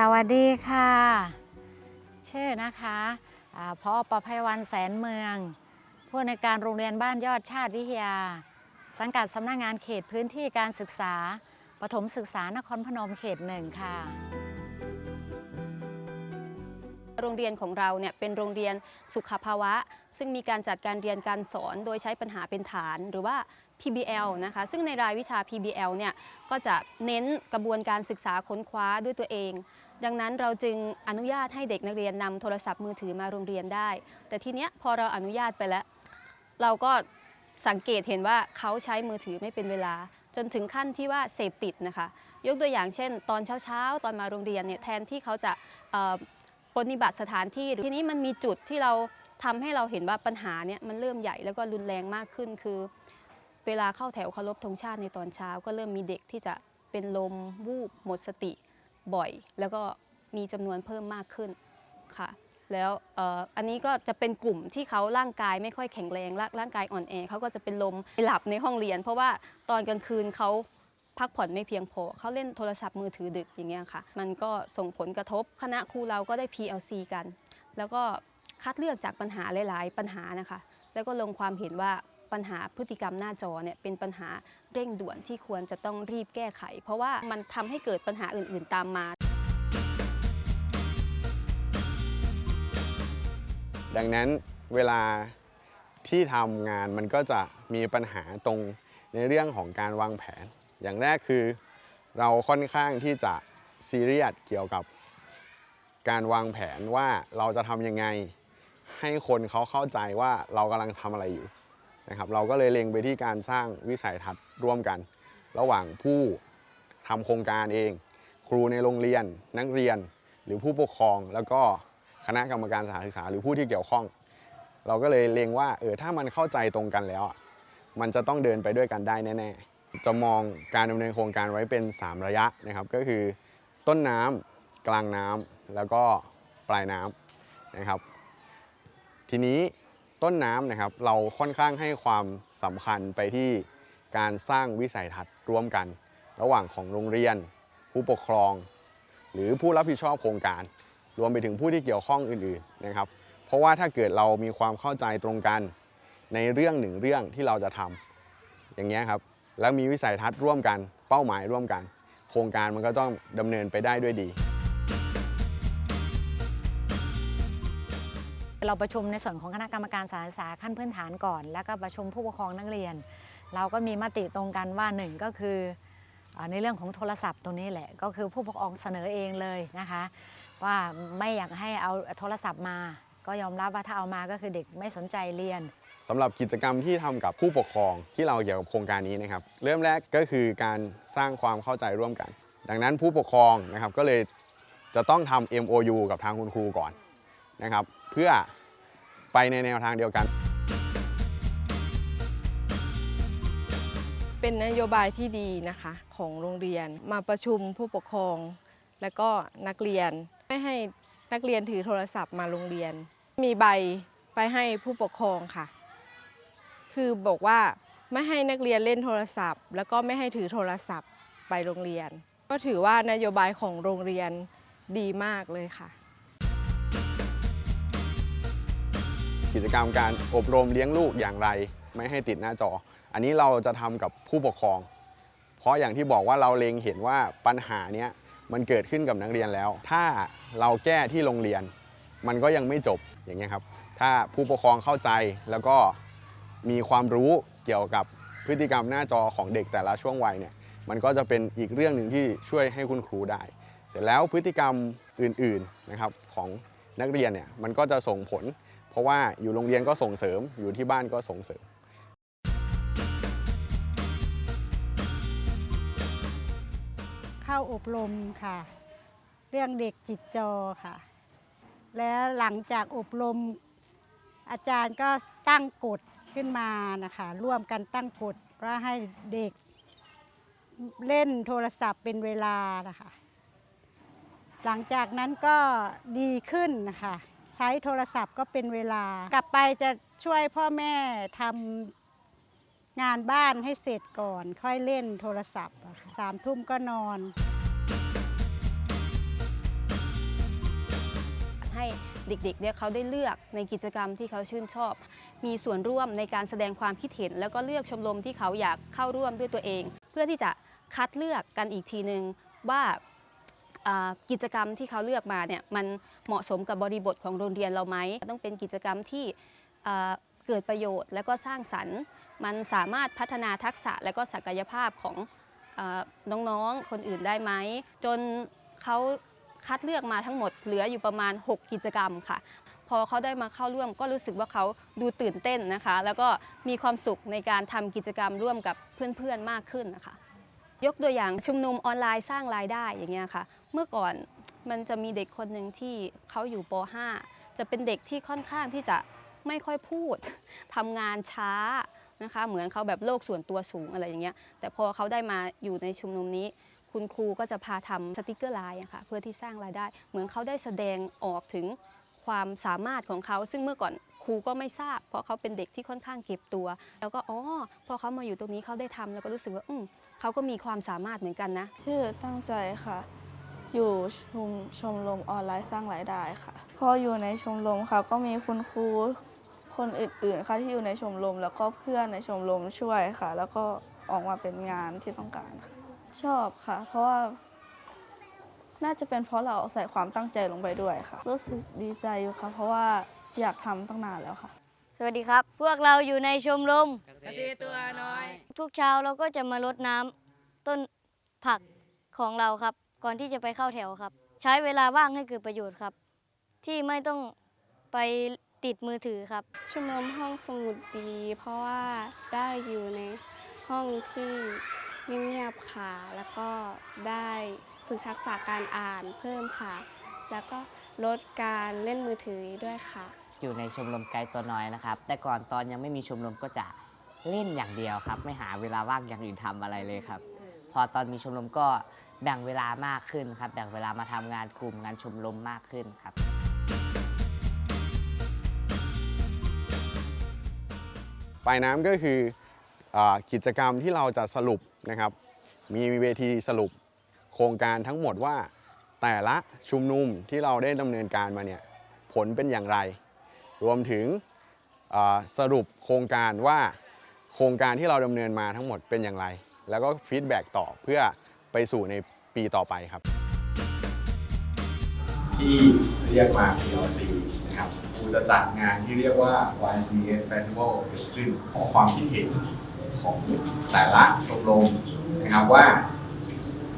สวัสดีค่ะ ชื่อนะคะอาพอประภัยวันแสนเมือง ผู้ในการโรงเรียนบ้านยอดชาติวิทยา สังกัดสำนักงานเขตพื้นที่การศึกษา ปฐมศึกษานครพนมเขตหนึ่งค่ะ โรงเรียนของเราเนี่ยเป็นโรงเรียนสุขภาวะ ซึ่งมีการจัดการเรียนการสอนโดยใช้ปัญหาเป็นฐานหรือว่า PBL นะคะ ซึ่งในรายวิชา PBL เนี่ยก็จะเน้นกระบวนการศึกษาค้นคว้าด้วยตัวเอง ดังนั้นเราจึงอนุญาตให้เด็กนักเรียนนำโทรศัพท์มือถือมาโรงเรียนได้ แต่ทีเนี้ยพอเราอนุญาตไปแล้ว เราก็สังเกตเห็นว่าเขาใช้มือถือไม่เป็นเวลา จนถึงขั้นที่ว่าเสพติดนะคะ ยกตัวอย่างเช่น ตอนเช้าๆ ตอนมาโรงเรียนเนี่ยแทนที่เขาจะปฏิบัติสถานที่ทีนี้มันมีจุดที่เราทำให้เราเห็นว่าปัญหาเนี่ยมันเริ่มใหญ่แล้วก็รุนแรงมากขึ้นคือ เวลาเข้าแถวเคารพธงชาติในตอนเช้า ก็เริ่มมีเด็กที่จะเป็นลมวูบหมดสติบ่อย แล้วก็มีจำนวนเพิ่มมากขึ้นค่ะ แล้วอ,อ,อันนี้ก็จะเป็นกลุ่มที่เขาร่างกายไม่ค่อยแข็งแรงร่างกายอ่อนแอเขาก็จะเป็นลมหลับในห้องเรียน เพราะว่าตอนกลางคืนเขาพักผ่อนไม่เพียงพอเขาเล่นโทรศัพท์มือถือดึกอย่างเงี้ยค่ะ มันก็ส่งผลกระทบคณะครูเราก็ได้ PLC กัน แล้วก็คัดเลือกจากปัญหาหลาย ๆ ปัญหานะคะ แล้วก็ลงความเห็นว่า ปัญหาพฤติกรรมหน้าจอเนี่ยเป็นปัญหาเร่งด่วนที่ควรจะต้องรีบแก้ไข เพราะว่ามันทำให้เกิดปัญหาอื่น ๆ ตามมา ดังนั้นเวลาที่ทำงานมันก็จะมีปัญหาตรงในเรื่องของการวางแผน อย่างแรกคือเราค่อนข้างที่จะซีเรียสเกี่ยวกับการวางแผนว่าเราจะทำยังไง ให้คนเขาเข้าใจว่าเรากำลังทำอะไรอยู่ นะครับเราก็เลยเล็งไปที่การสร้างวิสัยทัศน์ร่วมกัน ระหว่างผู้ทำโครงการเอง ครูในโรงเรียน นักเรียน หรือผู้ปกครอง แล้วก็คณะกรรมการสถานศึกษาหรือผู้ที่เกี่ยวข้อง เราก็เลยเล็งว่าเออถ้ามันเข้าใจตรงกันแล้วอะมันจะต้องเดินไปด้วยกันได้แน่ ๆ จะมองการดำเนินโครงการไว้เป็น 3 ระยะนะครับก็คือต้นน้ำกลางน้ำแล้วก็ปลายน้ำนะครับ ทีนี้ ต้นน้ำนะครับเราค่อนข้างให้ความสำคัญไปที่การสร้างวิสัยทัศน์ร่วมกัน ระหว่างของโรงเรียน ผู้ปกครอง หรือผู้รับผิดชอบโครงการ รวมไปถึงผู้ที่เกี่ยวข้องอื่นๆนะครับ เพราะว่าถ้าเกิดเรามีความเข้าใจตรงกันในเรื่องหนึ่งเรื่องที่เราจะทำอย่างเงี้ครับแล้วมีวิสัยทัศน์ร่วมกัน เป้าหมายร่วมกัน โครงการมันก็ต้องดำเนินไปได้ด้วยดี เราประชุมในส่วนของคณะกรรมการสานศึกษาขั้นพื้นฐานก่อน แล้วก็ประชุมผู้ปกครองนักเรียน เราก็มีมติตรงกันว่าหนึ่งก็คือในเรื่องของโทรศัพท์ตรงนี้แหละก็คือผู้ปกครองเสนอเองเลยนะคะ ว่าไม่อยากให้เอาโทรศัพท์มา ก็ยอมรับว่าถ้าเอามาก็คือเด็กไม่สนใจเรียนสำหรับกิจกรรมที่ทำกับผู้ปกครองที่เราเกี่ยวกับโครงการนี้นะครับ เริ่มแรกก็คือการสร้างความเข้าใจร่วมกัน ดังนั้นผู้ปกครองนะครับก็เลยจะต้องทำ MOU กับทางคุณครูก่อน นะครับ เพื่อไปในแนวทางเดียวกัน เป็นนโยบายที่ดีนะคะของโรงเรียนมาประชุมผู้ปกครอง และก็นักเรียนไม่ให้นักเรียนถือโทรศัพท์มาโรงเรียน มีใบไปให้ผู้ปกครองค่ะ คือบอกว่าไม่ให้นักเรียนเล่นโทรศัพท์ แล้วก็ไม่ให้ถือโทรศัพท์ไปโรงเรียน ก็ถือว่านโยบายของโรงเรียนดีมากเลยค่ะ กิจกรรมการอบรมเลี้ยงลูกอย่างไร ไม่ให้ติดหน้าจอ อันนี้เราจะทำกับผู้ปกครอง เพราะอย่างที่บอกว่าเราเล็งเห็นว่าปัญหาเนี้ยมันเกิดขึ้นกับนักเรียนแล้ว ถ้าเราแก้ที่โรงเรียน มันก็ยังไม่จบอย่างเงี้ยครับ ถ้าผู้ปกครองเข้าใจแล้วก็มีความรู้เกี่ยวกับพฤติกรรมหน้าจอของเด็กแต่ละช่วงวัยเนี่ยมันก็จะเป็นอีกเรื่องหนึ่งที่ช่วยให้คุณครูได้ เสร็จแล้วพฤติกรรมอื่นๆนะครับของนักเรียนเนี่ยมันก็จะส่งผล ราะว่าอยู่โรงเรียนก็ส่งเสริม อยู่ที่บ้านก็ส่งเสริม เข้าอบรมค่ะ เรื่องเด็กจิตจอค่ะ แล้วหลังจากอบรม อาจารย์ก็ตั้งกฎขึ้นมานะคะ ร่วมกันตั้งกฎว่าให้เด็กเล่นโทรศัพท์เป็นเวลานะคะ หลังจากนั้นก็ดีขึ้นนะคะ ใช้โทรศัพท์ก็เป็นเวลากลับไปจะช่วยพ่อแม่ทำงานบ้านให้เสร็จก่อน ค่อยเล่นโทรศัพท์สามทุ่มก็นอน ให้เด็กๆเนี่ยเขาได้เลือกในกิจกรรมที่เขาชื่นชอบ มีส่วนร่วมในการแสดงความคิดเห็น แล้วก็เลือกชมรมที่เขาอยากเข้าร่วมด้วยตัวเอง เพื่อที่จะคัดเลือกกันอีกทีหนึ่งว่า กิจกรรมที่เขาเลือกมาเนี่ยมันเหมาะสมกับบริบทของโรงเรียนเราไหมต้องเป็นกิจกรรมที่เกิดประโยชน์ และก็สร้างสรรค์มันสามารถพัฒนาทักษะและก็ศักยภาพของอน้องๆคนอื่นได้ไหม จนเขาคัดเลือกมาทั้งหมดเหลืออยู่ประมาณ 6 กิจกรรมค่ะ พอเขาได้มาเข้าร่วมก็รู้สึกว่าเขาดูตื่นเต้นนะคะ แล้วก็มีความสุขในการทำกิจกรรมร่วมกับเพื่อนๆมากขึ้นนะคะ ยกตัวอย่างชุมนุมออนไลน์สร้างรายได้อย่างเงี้ยค่ะ เมื่อก่อนมันจะมีเด็กคนหนึ่งที่เขาอยู่ป .5 จะเป็นเด็กที่ค่อนข้างที่จะไม่ค่อยพูด ทำงานช้านะคะ เหมือนเขาแบบโลกส่วนตัวสูงอะไรอย่างเงี้ย แต่พอเขาได้มาอยู่ในชุมนุมนี้ คุณครูก็จะพาทำสติกเกอร์ไลน์อะค่ะเพื่อที่สร้างรายได้ เหมือนเขาได้แสดงออกถึงความสามารถของเขา ซึ่งเมื่อก่อนครูก็ไม่ทราบ เพราะเขาเป็นเด็กที่ค่อนข้างเก็บตัว แล้วก็อ๋อพอเขามาอยู่ตรงนี้เขาได้ทำแล้วก็รู้สึกว่าอืมเขาก็มีความสามารถเหมือนกันนะ ชื่อตั้งใจค่ะ อยู่ชุมชมรมออนไลน์สร้างรายได้ค่ะ พออยู่ในชมรมค่ะ ก็มีคุณครูคนอื่นๆ ค่ะที่อยู่ในชมรมแล้วก็เพื่อนในชมรมช่วยค่ะ แล้วก็ออกมาเป็นงานที่ต้องการค่ะ ชอบค่ะ เพราะว่าน่าจะเป็นเพราะเราใส่ความตั้งใจลงไปด้วยค่ะ รู้สึกดีใจอยู่ค่ะ เพราะว่าอยากทำตั้งนานแล้วค่ะ สวัสดีครับ พวกเราอยู่ในชมรมเกษตรตัวน้อย ทุกเช้าเราก็จะมารดน้ำต้นผักของเราครับ ก่อนที่จะไปเข้าแถวครับ ใช้เวลาว่างให้เกิดประโยชน์ครับ ที่ไม่ต้องไปติดมือถือครับ ชมรมห้องสมุดดี เพราะว่าได้อยู่ในห้องที่เงียบๆค่ะ แล้วก็ได้ฝึกทักษะการอ่านเพิ่มค่ะ แล้วก็ลดการเล่นมือถือด้วยค่ะ อยู่ในชมรมไกด์ตัวน้อยนะครับ แต่ก่อนตอนยังไม่มีชมรมก็จะเล่นอย่างเดียวครับ ไม่หาเวลาว่างอย่างอื่นทำอะไรเลยครับ พอตอนมีชมรมก็ แบ่งเวลามากขึ้นครับ แบ่งเวลามาทำงานกลุ่มงานชมรมมากขึ้นครับ ปลายน้ำก็คืออากิจกรรมที่เราจะสรุปนะครับ มีเวทีสรุปโครงการทั้งหมดว่า แต่ละชุมนุมที่เราได้ดำเนินการมาเนี่ยผลเป็นอย่างไร รวมถึงอ่าสรุปโครงการว่าโครงการที่เราดำเนินมาทั้งหมดเป็นอย่างไร แล้วก็ฟีดแบ็กต่อเพื่อ ไปสู่ในปีต่อไปครับ ที่เรียกมา PLC นะครับครูจะจัดงานที่เรียกว่า YCS Festival เกิดขึ้นขอความคิดเห็นของแต่ละชมรมนะครับว่า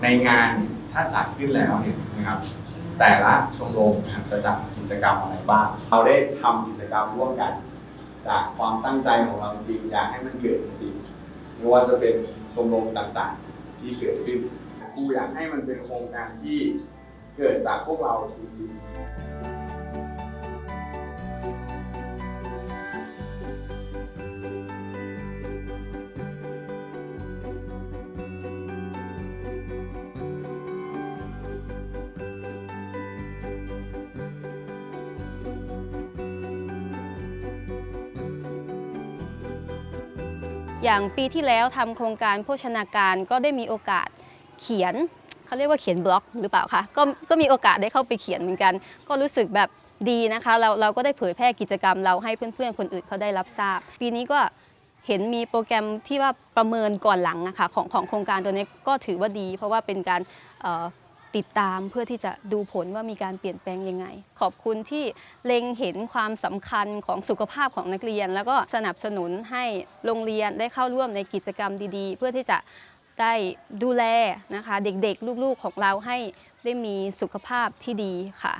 ในงานถ้าจัดขึ้นแล้วเนี่ยนะครับแต่ละชมรมนะครับจะจัดกิจกรรมอะไรบ้าง เราได้ทำกิจกรรมร่วมกัน จากความตั้งใจของเราจริงอยากให้มันเกิดจริงไม่ว่าจะเป็นชมรมต่างๆ ที่เกิดขึ้นูอยากให้มันเป็นโครงการที่เกิดจากพวกเราจริงๆอย่างปีที่แล้วทำโครงการโภชนาการก็ได้มีโอกาส เขียนเขาเรียกว่าเขียนบล็อกหรือเปล่าคะก็ก็มีโอกาสได้เข้าไปเขียนเหมือนกัน ก็รู้สึกแบบดีนะคะ เราเราก็ได้เผยแพร่กิจกรรมเราให้เพื่อนๆ คนอื่นเขาได้รับทราบ ปีนี้ก็เห็นมีโปรแกรมที่ว่าประเมินก่อนหลังนะคะของของโครงการตัวนี้ก็ถือว่าดี เพราะว่าเป็นการติดตามเพื่อที่จะดูผลว่ามีการเปลี่ยนแปลงยังไง ขอบคุณที่เล็งเห็นความสำคัญของสุขภาพของนักเรียน แล้วก็สนับสนุนให้โรงเรียนได้เข้าร่วมในกิจกรรมดีๆ เพื่อที่จะ ได้ดูแลนะคะเด็กๆ ลูกๆของเราให้ได้มีสุขภาพที่ดีค่ะ